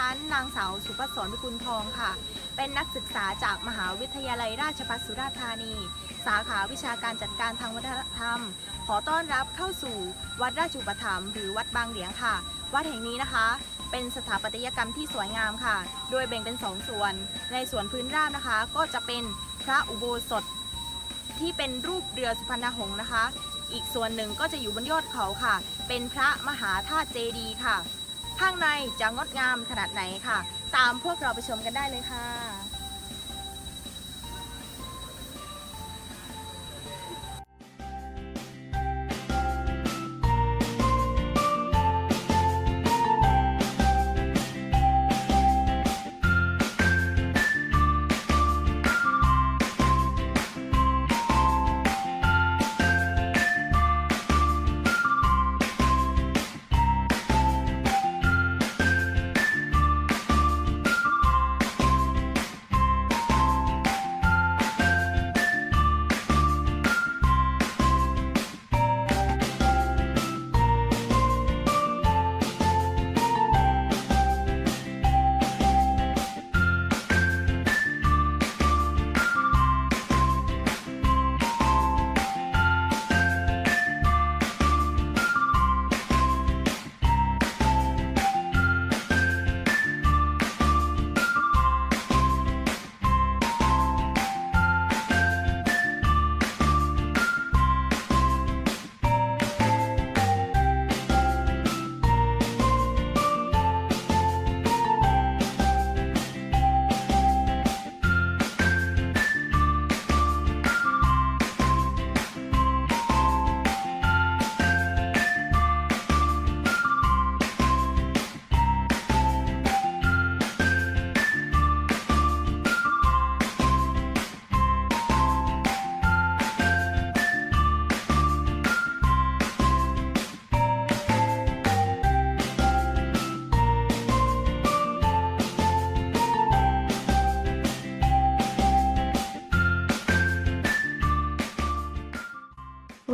ฉันนางสาวสุภัสสรวิกุลทองค่ะ เป็นนักศึกษาจากมหาวิทยาลัยราชภัฏสุราษฎร์ธานี สาขาวิชาการจัดการทางวัฒนธรรม ขอต้อนรับเข้าสู่วัดราชุปถัมภ์หรือวัดบางเหลียงค่ะ วัดแห่งนี้นะคะ เป็นสถาปัตยกรรมที่สวยงามค่ะ โดยแบ่งเป็นสองส่วน ในส่วนพื้นราบนะคะ ก็จะเป็นพระอุโบสถที่เป็นรูปเรือสุพรรณหงส์นะคะ อีกส่วนหนึ่งก็จะอยู่บนยอดเขาค่ะ เป็นพระมหาธาตุเจดีย์ค่ะ ข้างในจะงดงามขนาดไหนค่ะ ตามพวกเราไปชมกันได้เลยค่ะ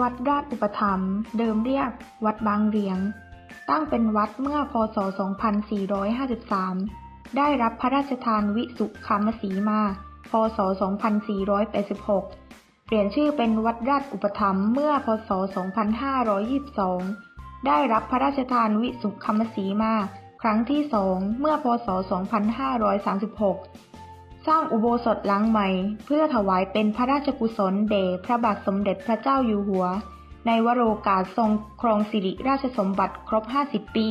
วัดราชอุปถัมภ์เดิมเรียกวัดบางเหลียง ตั้งเป็นวัดเมื่อพศ 2453 ได้รับพระราชทานวิสุคามสีมา พศ 2486 เปลี่ยนชื่อเป็นวัดราชอุปถัมภ์เมื่อพศ 2522 ได้รับพระราชทานวิสุคามสีมา ครั้งที่สองเมื่อพศ 2536 สร้างอุโบสถหลังใหม่ เพื่อถวายเป็นพระราชกุศลแด่พระบาทสมเด็จพระเจ้าอยู่หัว ในวโรกาสทรงครองสิริราชสมบัติครบ 50 ปี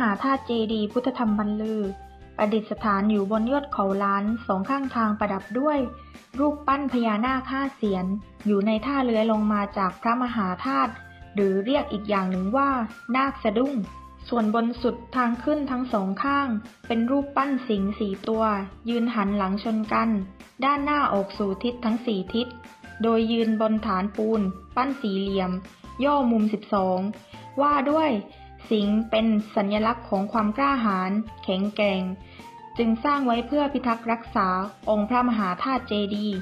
หาธาตุเจดีพุทธธรรมบรรลือ ประดิษฐานอยู่บนยอดเขาล้านสองข้างทางประดับด้วย รูปปั้นพญานาคห้าเสียน อยู่ในท่าเลื้อยลงมาจากพระมหาธาตุหรือเรียกอีกอย่างหนึ่งว่า นาคสะดุ้ง ส่วนบนสุดทางขึ้นทั้งสองข้าง เป็นรูปปั้นสิงห์สี่ตัว ยืนหันหลังชนกัน ด้านหน้าออกสู่ทิศทั้งสี่ทิศ โดยยืนบนฐานปูน ปั้นสี่เหลี่ยม ย่อมุม 12 ว่าด้วย สิงห์เป็นสัญลักษณ์ของความกล้าหาญแข็งแกร่ง จึงสร้างไว้เพื่อพิทักษ์รักษาองค์พระมหาธาตุเจดีย์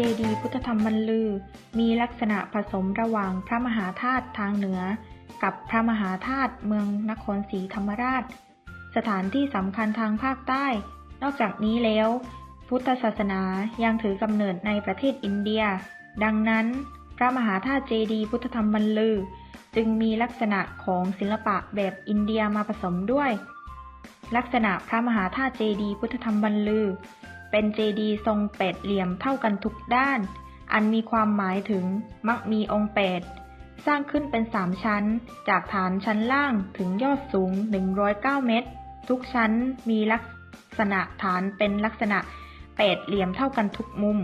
จดีย์พุทธธรรมบรรลือ มีลักษณะผสมระหว่างพระมหาธาตุทางเหนือ กับพระมหาธาตุเมืองนครศรีธรรมราช สถานที่สำคัญทางภาคใต้ นอกจากนี้แล้ว พุทธศาสนายังถือกำเนิดในประเทศอินเดีย ดังนั้น พระมหาธาตุเจดีย์พุทธธรรมบรรลือ จึงมีลักษณะของศิลปะแบบอินเดียมาผสมด้วย ลักษณะพระมหาธาตุเจดีย์พุทธธรรมบรรลือ เป็นเจดีย์ทรงแปดเหลี่ยมเท่ากันทุกด้าน อันมีความหมายถึงมักมีองค์แปดสร้างขึ้นเป็นสามชั้น จากฐานชั้นล่างถึงยอดสูง 109 เมตร ทุกชั้นมีลักษณะฐานเป็นลักษณะแปดเหลี่ยมเท่ากันทุกมุม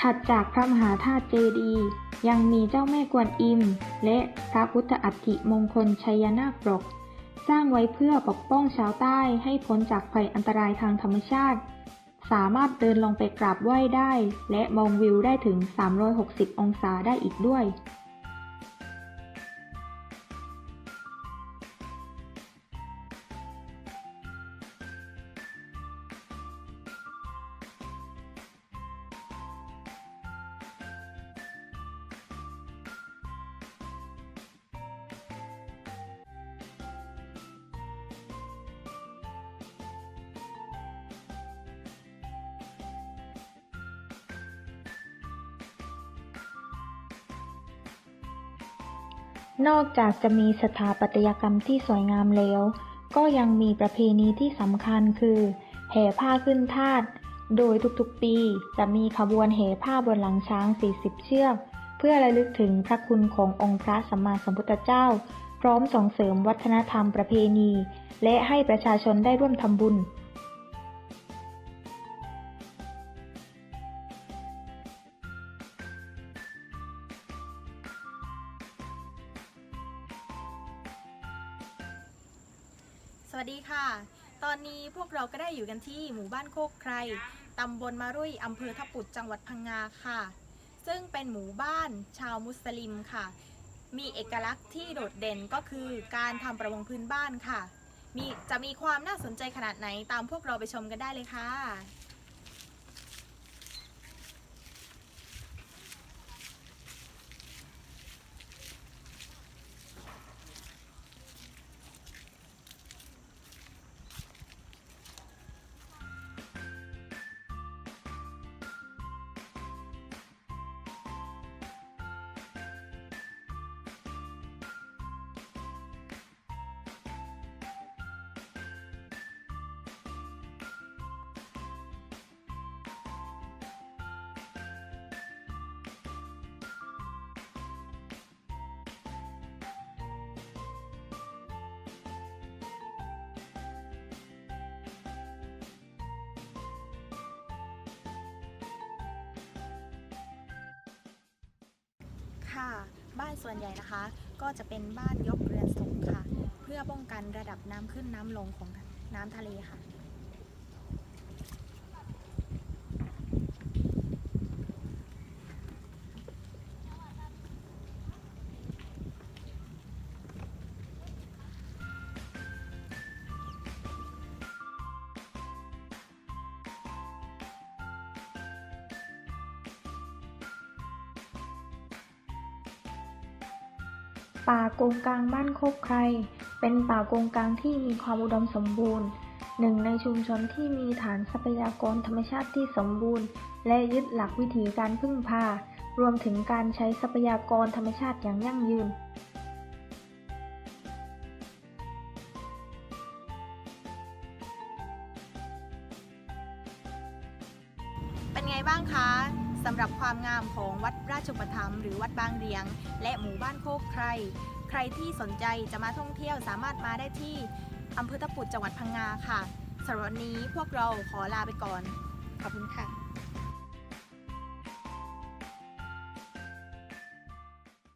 ถัดจากพระมหาธาตุเจดีย์ยังมีเจ้าแม่กวนอิม และพระพุทธอัฐิมงคลชัยนาคปรก สร้างไว้เพื่อปกป้องชาวใต้ให้พ้นจากภัยอันตรายทางธรรมชาติ สามารถเดินลงไปกราบไหว้ได้ และมองวิวได้ถึง 360 องศาได้อีกด้วย นอกจากจะมีสถาปัตยกรรมที่สวยงามแล้ว ก็ยังมีประเพณีที่สำคัญคือ แห่ผ้าขึ้นธาตุโดยทุกๆปีจะมีขบวนแห่ผ้าบนหลังช้าง 40 เชือก เพื่อระลึกถึงพระคุณขององค์พระสัมมาสัมพุทธเจ้า พร้อมส่งเสริมวัฒนธรรมประเพณี และให้ประชาชนได้ร่วมทำบุญ สวัสดีค่ะ ตอนนี้พวกเราก็ได้อยู่กันที่หมู่บ้านโคกใคร ตำบลมารุ่ยอำเภอทับปุดจังหวัดพังงาค่ะ ซึ่งเป็นหมู่บ้านชาวมุสลิมค่ะ มีเอกลักษณ์ที่โดดเด่นก็คือการทำประมงพื้นบ้านค่ะ มีจะมีความน่าสนใจขนาดไหนตามพวกเราไปชมกันได้เลยค่ะ ค่ะ บ้านส่วนใหญ่นะคะ ก็จะเป็นบ้านยกเรือนสูงค่ะ เพื่อป้องกันระดับน้ำขึ้นน้ำลงของน้ำทะเลค่ะ ป่าโกงกลางบ้านโคกใคร เป็นป่าโกงกลางที่มีความอุดมสมบูรณ์ หนึ่งในชุมชนที่มีฐานทรัพยากรธรรมชาติที่สมบูรณ์ และยึดหลักวิถีการพึ่งพา รวมถึงการใช้ทรัพยากรธรรมชาติอย่างยั่งยืนเป็นไงบ้างคะ สำหรับความงามของวัดราชประธรรมหรือวัดบางเรียง และหมู่บ้านโคกใคร ใครที่สนใจจะมาท่องเที่ยวสามารถมาได้ที่อำเภอตะปุดจังหวัดพังงาค่ะสำหรับวันนี้พวกเราขอลาไปก่อน ขอบคุณค่ะ